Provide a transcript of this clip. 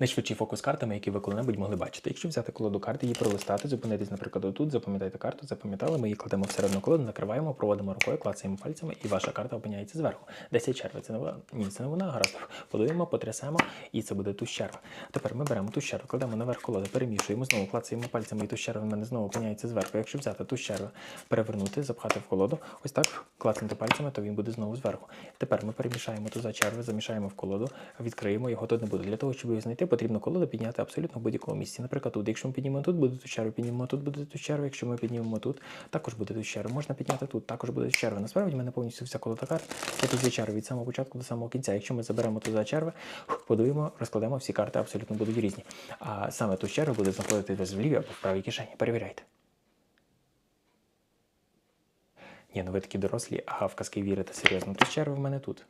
Найшвидший фокус картами, які ви коли-небудь могли бачити. Якщо взяти колоду карти, її пролистати, зупинитись, наприклад, отут, запам'ятайте карту, запам'ятали, ми її кладемо всередину колоду, накриваємо, проводимо рукою, клацаємо пальцями, і ваша карта опиняється зверху. 10 черви. Це не вона. Ні, це не вона. Гаразд. Подуємо, потрясемо, і це буде туз черва. Тепер ми беремо туз черви, кладемо наверх колоди, перемішуємо, знову клацаємо пальцями, і туз черви в мене знову опиняється зверху. Якщо взяти туз черви, перевернути, запхати в колоду, ось так клацнути пальцями, то він буде знову зверху. Тепер ми перемішаємо туза черви, замішаємо в колоду, відкриємо, його тут не буде. Для того, щоб його знайти, потрібно колоду підняти абсолютно в будь-якому місці. Наприклад, тут, якщо ми піднімемо тут, буде туз черви, піднімемо тут, буде туз черви. Якщо ми піднімемо тут, також буде туз черви. Можна підняти тут, також буде туз черви. Насправді в мене повністю вся колода карт. Це тузи черви від самого початку до самого кінця. Якщо ми заберемо туза черви, подуємо, розкладемо, всі карти абсолютно будуть різні. А саме туз черви буде знаходитися в лівій або в правій кишені. Перевіряйте. Ні, ну ви такі дорослі, а в казки вірите серйозно. Туз черви в мене тут.